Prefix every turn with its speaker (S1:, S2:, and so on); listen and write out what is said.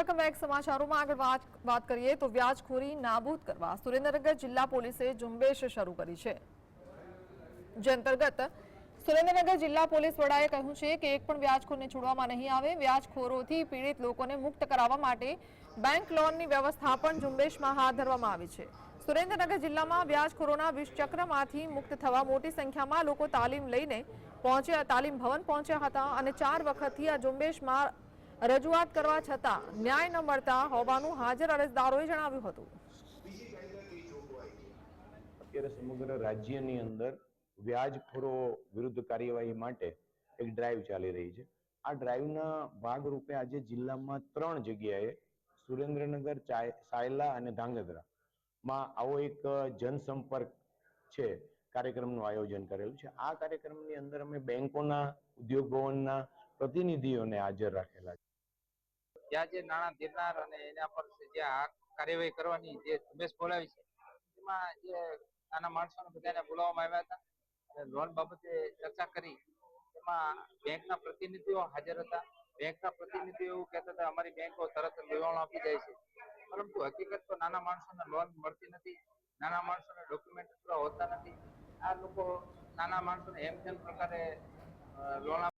S1: સંપર્કમાં બેક સમાચારોમાં આગળ વાત કરીએ તો વ્યાજખોરી નાબૂદ કરવા સુરેન્દ્રનગર જિલ્લા પોલીસે ઝુંબેશ શરૂ કરી છે. જે અંતર્ગત સુરેન્દ્રનગર જિલ્લા પોલીસ વડાએ કહ્યું છે કે એક પણ વ્યાજખોરને છોડવામાં નહીં આવે. વ્યાજખોરોથી પીડિત લોકોને મુક્ત કરાવવા માટે બેંક લોનની વ્યવસ્થા પણ ઝુંબેશમાં હાથ ધરવામાં આવી છે. સુરેન્દ્રનગર જિલ્લામાં વ્યાજખોરોના વિષચક્રમાંથી મુક્ત થવા મોટી સંખ્યામાં લોકો તાલીમ લઈને પહોંચ્યા, તાલીમ ભવન પહોંચ્યા હતા અને ચાર વખતથી આ ઝુંબેશમાં રજૂઆત કરવા છતાં ન્યાય ન મળતા હોવાનું હાજર અરજદારોએ જણાવ્યું હતું.
S2: અત્યારે સમગ્ર રાજ્યની અંદર વ્યાજખોરો વિરુદ્ધ કાર્યવાહી માટે એક ડ્રાઈવ ચાલી રહી છે. આ ડ્રાઈવના ભાગરૂપે આજે જિલ્લામાં ત્રણ જગ્યાએ સુરેન્દ્રનગર સાયલા અને ધાંગધ્રા માં આવો એક જનસંપર્ક છે, કાર્યક્રમનું આયોજન કરેલું છે. આ કાર્યક્રમની અંદર અમે બેંકોના ઉદ્યોગ ભવનના પ્રતિનિધિઓને હાજર રાખેલા છે
S3: ત્યાં જે નાણાં દેનાર અને એના પર જે આ કાર્યવાહી કરવાની જે ઝુંબેશ બોલાવી છે, એમાં જે નાના માણસોને બધાને બોલાવવામાં આવ્યા હતા અને લોન બાબતે ચર્ચા કરી. એમાં બેંકના પ્રતિનિધિઓ હાજર હતા. બેંકના પ્રતિનિધિઓ એવું કહેતા હતા, અમારી બેંકો તરત લોન આપી જાય છે. પરંતુ હકીકત તો નાના માણસોને લોન મળતી નથી. નાના માણસોને ડોક્યુમેન્ટ પૂરા હોતા નથી. આ લોકો નાના માણસોને એમ તેમ પ્રકારે લોન